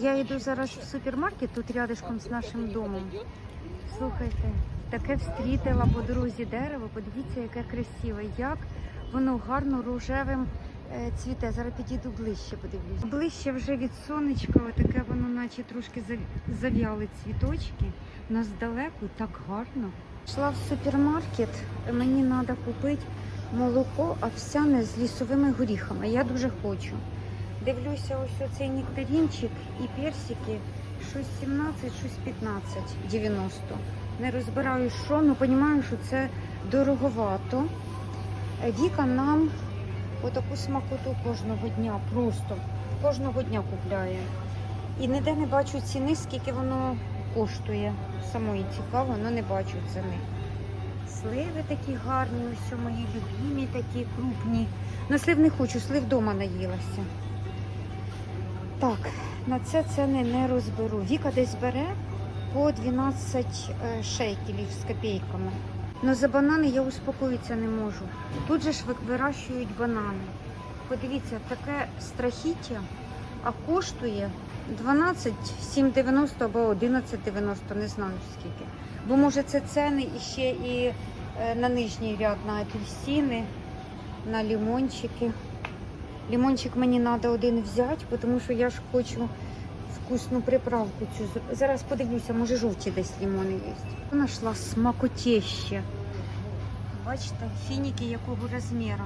Я йду зараз в супермаркет, тут рядышком з нашим домом. Слухайте, таке встрітила по дорозі дерево. Подивіться, яке красиве, як воно гарно рожевим е, цвіте. Зараз підійду ближче, подивлюсь. Ближче вже від сонечка, таке воно наче трошки зав'яли цвіточки. Но здалеку так гарно. Йшла в супермаркет, мені треба купити молоко овсяне з лісовими горіхами. Я дуже хочу. Дивлюся, ось оцей нектарінчик і персики. Щось 17, щось 15, 90. Не розбираю, що, але розумію, що це дороговато. Віка нам отаку смакоту кожного дня, просто кожного дня купляє. І ніде не бачу ціни, скільки воно коштує. Самої цікаво, але не бачу ціни. Сливи такі гарні, ось мої любимі, такі крупні. На слив не хочу, слив вдома наїлася. Так, на це ціни не розберу. Віка десь бере по 12 е, шейкелів з копійками. Но за банани я успокоїтися не можу. Тут же ж вирощують банани. Подивіться, таке страхіття, а коштує 12 7,90 або 11,90, не знаю скільки. Бо може це ціни і ще і на нижній ряд на апельсини, на лимончики. Лимончик мені треба один взяти, тому що я ж хочу вкусну приправку цю. Зараз подивлюся, може жовті десь лимони є. Знайшла смакотєще. Бачите, фініки якого розміру.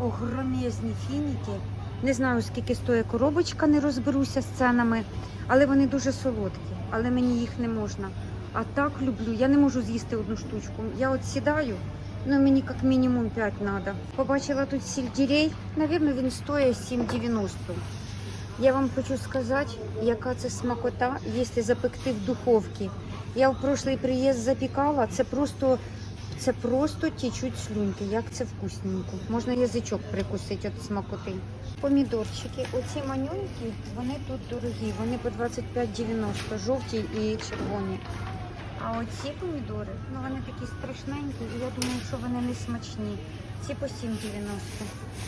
Огромезні фініки. Не знаю, скільки стоїть коробочка, не розберуся з ценами, але вони дуже солодкі, але мені їх не можна. А так люблю, я не можу з'їсти одну штучку. Я от сідаю, ну мені як мінімум 5 треба. Побачила тут сельдерей, навірно, він стоїть 7,90. Я вам хочу сказати, яка це смакота, якщо запекти в духовці. Я в прошлий приїзд запікала, це просто, це просто течуть слюнки, як це вкусненько. Можна язичок прикусити від смакоти. Помідорчики, оці манюнькі, вони тут дорогі, вони по 25,90, жовті і червоні. А оці помідори, ну вони такі страшненькі, і я думаю, що вони не смачні. Ці по 7,90.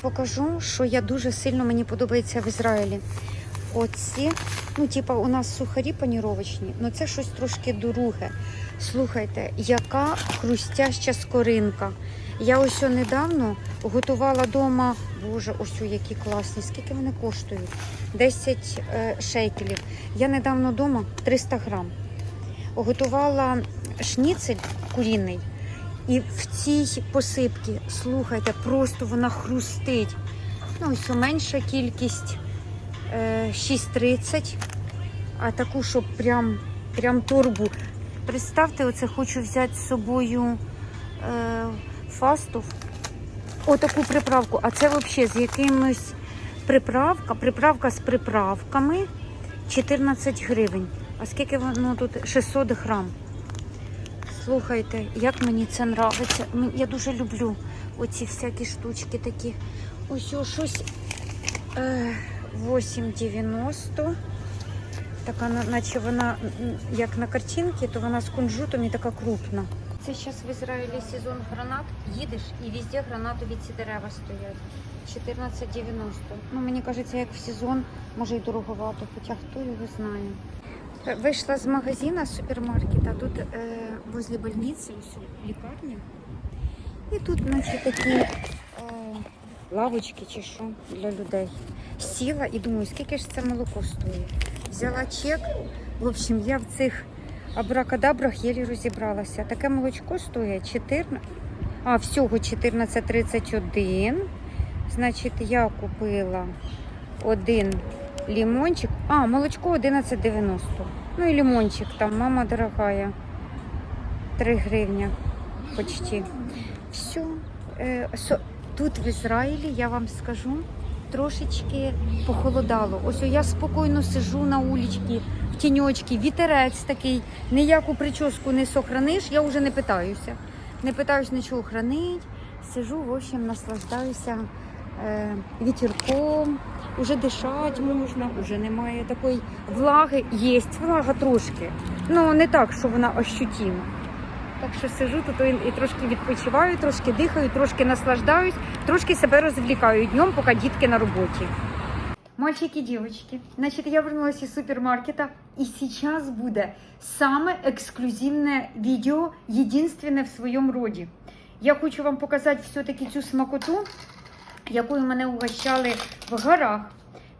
Покажу, що я дуже сильно мені подобається в Ізраїлі. Оці, ну, типа, у нас сухарі паніровочні, але це щось трошки друге. Слухайте, яка хрустяща скоринка. Я ось недавно готувала вдома, боже, ось о, які класні, скільки вони коштують? 10 е, шекелів. Я недавно вдома 300 грам. Готувала шніцель куріний. І в цій посипці, слухайте, просто вона хрустить. Ну, ось менша кількість е, 6,30, а таку, щоб прям, прям торбу. Представте, оце хочу взяти з собою е, фастов. Отаку приправку. А це взагалі з якимось приправка, приправка з приправками 14 гривень. А скільки воно тут? 600 грам. Слухайте, як мені це нравиться. Я дуже люблю оці всякі штучки такі. Ось щось е, 8,90. Така, наче вона, як на картинці, то вона з кунжутом і така крупна. Це зараз в Ізраїлі сезон гранат. Їдеш і везде гранатові ці дерева стоять. 14,90. Ну, мені кажеться, як в сезон, може й дороговато, хоча хто його знає. Вийшла з магазина з супермаркета, тут е, возле больниці, лікарня. І тут, наче такі е, лавочки чи що для людей. Сіла і думаю, скільки ж це молоко стоїть. Взяла чек. В общем, я в цих абракадабрах єлі розібралася. Таке молочко стоїть 14, а всього 14,31. Значить, я купила один лимончик. А, молочко 11,90. Ну і лимончик там, мама дорогая. 3 гривня почти. Все. Тут в Ізраїлі, я вам скажу, трошечки похолодало. Ось я спокійно сижу на вуличці, в тіньочці, вітерець такий, ніяку прическу не сохраниш, я вже не питаюся. Не питаюсь нічого хранить. Сижу, в общем, наслаждаюся е, вітерком, уже дишати можна, вже немає такої влаги. Є влага трошки. Ну не так, що вона ощутима. Так що сижу тут і, і трошки відпочиваю, трошки дихаю, трошки наслаждаюсь, трошки себе розвлікаю днем, поки дітки на роботі. Мальчики девочки, значит, я вернулась из супермаркета, и сейчас буде саме ексклюзивне відео, єдинственне в своєму роді. Я хочу вам показати все-таки цю смакоту, якою мене угощали в горах.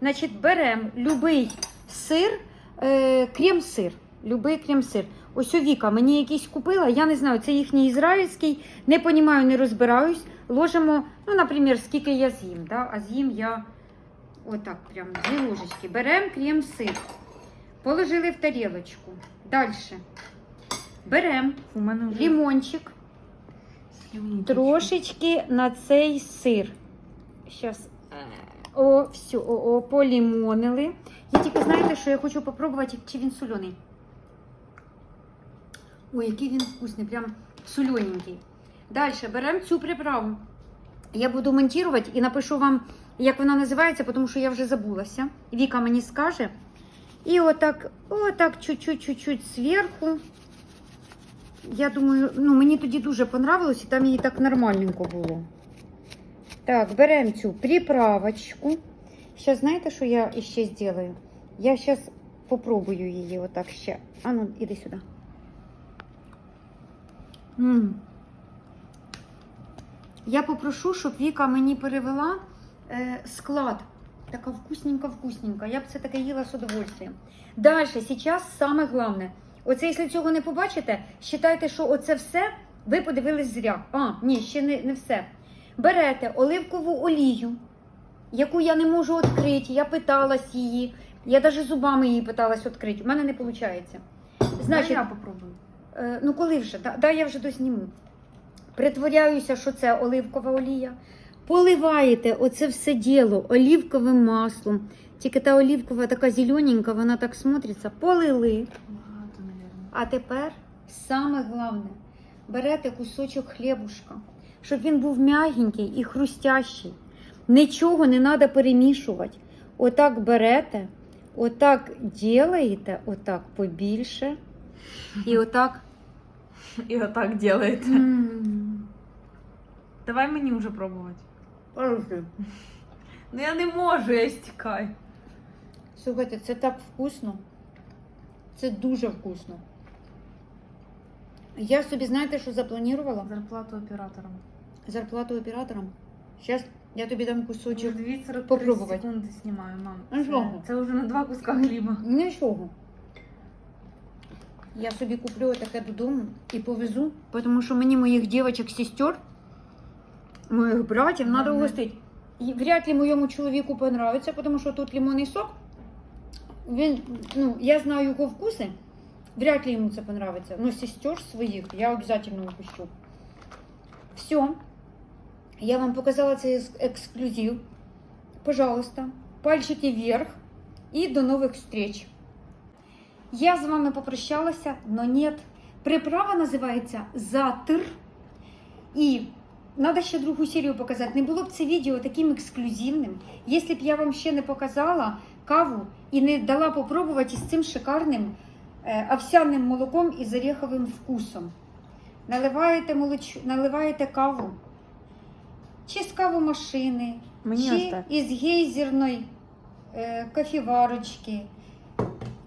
Значить, беремо любий сир, е, крем-сир. Любий крем-сир. Ось Віка мені якийсь купила, я не знаю, це їхній ізраїльський, не понімаю, не розбираюсь. Ложимо, ну, наприклад, скільки я з'їм, да? а з'їм я отак, прям дві ложечки. Беремо крем-сир, положили в тарілочку. Далі. Беремо лимончик, трошечки на цей сир. Щас. О, все, о, о, полімонили. Я тільки знаєте, що я хочу попробувати, чи він соляний. Ой, який він вкусний, прям солененький. Далі беремо цю приправу. Я буду монтувати і напишу вам, як вона називається, тому що я вже забулася. Віка мені скаже. І отак, отак, чуть-чуть, чуть-чуть зверху. Я думаю, ну мені тоді дуже понравилось, і там її так нормальненько було. Так, беремо цю приправочку. Зараз знаєте, що я ще зроблю? Я зараз попробую її отак ще. А ну, іди сюди. м Я попрошу, щоб Віка мені перевела е, склад. Така вкусненька-вкусненька. Я б це таке їла з удовольствием. Далі, зараз саме головне. Оце, якщо цього не побачите, вважайте, що оце все ви подивились зря. А, ні, ще не, не все. Берете оливкову олію, яку я не можу відкрити. Я питалась її. Я навіть зубами її питалась відкрити. У мене не виходить. Значить, я попробую. Е, ну коли вже? Да, да, я вже дозніму. Притворяюся, що це оливкова олія. Поливаєте оце все діло олівковим маслом. Тільки та олівкова така зелененька, вона так смотриться. Полили. Багато. А тепер саме головне, берете кусочок хлібушка, щоб він був м'ягенький і хрустящий. Нічого не треба перемішувати. Отак берете, отак ділаєте, отак побільше. І отак. І отак делаєте. М. Давай мені вже пробувати. Ну я не можу, я стікаю. Слухайте, це так вкусно. Це дуже вкусно. Я собі, знаєте, що запланувала? Зарплату операторам. Зарплату операторам. Зараз я тобі дам кусочок. Вже 243 Попробувати. секунди знімаю, мам. А що? Це, вже на два куска хліба. Нічого. Я собі куплю таке додому і повезу, тому що мені моїх дівчаток, сестер, моїх братів треба Ага. угостити. Вряд ли моєму чоловіку понравиться, тому що тут лимонний сок. Він, ну, я знаю його вкуси. Вряд ли йому це понравиться. Но сестер своїх я обов'язково упущу. Все. Я вам показала цей ексклюзив. Пожалуйста, пальчики вверх. І до нових встреч. Я з вами попрощалася, но нет. Приправа називається Затир. І треба ще другу серію показати. Не було б це відео таким ексклюзивним, якщо б я вам ще не показала каву і не дала попробувати з цим шикарним е, овсяним молоком із ореховим вкусом. Наливаєте, молоч... Наливаєте каву. Чи з кавомашини, Мені чи оставь. із гейзерної е, кофіварочки,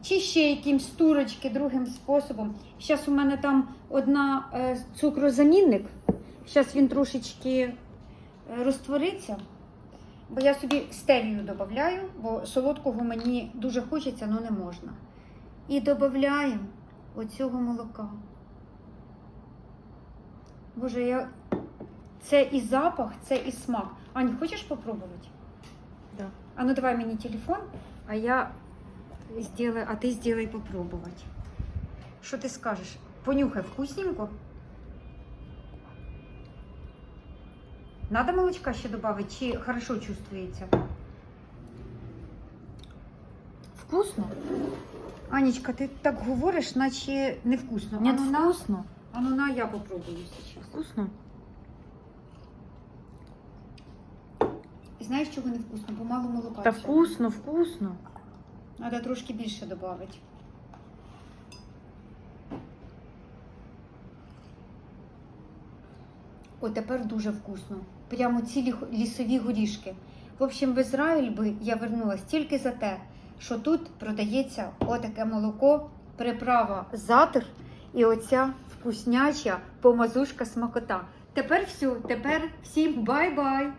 чи ще якимсь турочки другим способом. Зараз у мене там одна е, цукрозамінник. Зараз він трошечки е, розтвориться, бо я собі стевію додаю, бо солодкого мені дуже хочеться, але не можна. І додаємо оцього молока. Боже, я... це і запах, це і смак. Ань, хочеш попробувати? Да. А ну давай мені телефон, а я сделаю, а ти сделай попробувати. Що ти скажеш? Понюхай вкусненько. Надо молочка ще додати, чи хорошо чувствується? Вкусно? Анечка, ти так говориш, наче невкусно. Ні, а ну вкусно. а ну на, я попробую сейчас. Вкусно. Знаєш, чого не вкусно? Бо мало молока. Та вкусно, вкусно. Треба трошки більше додати. О, тепер дуже вкусно. Прямо цілі лісові горішки. В общем, в Ізраїль би я вернулась тільки за те, що тут продається отаке молоко, приправа затир і оця вкусняча помазушка смакота. Тепер все, тепер всім бай-бай!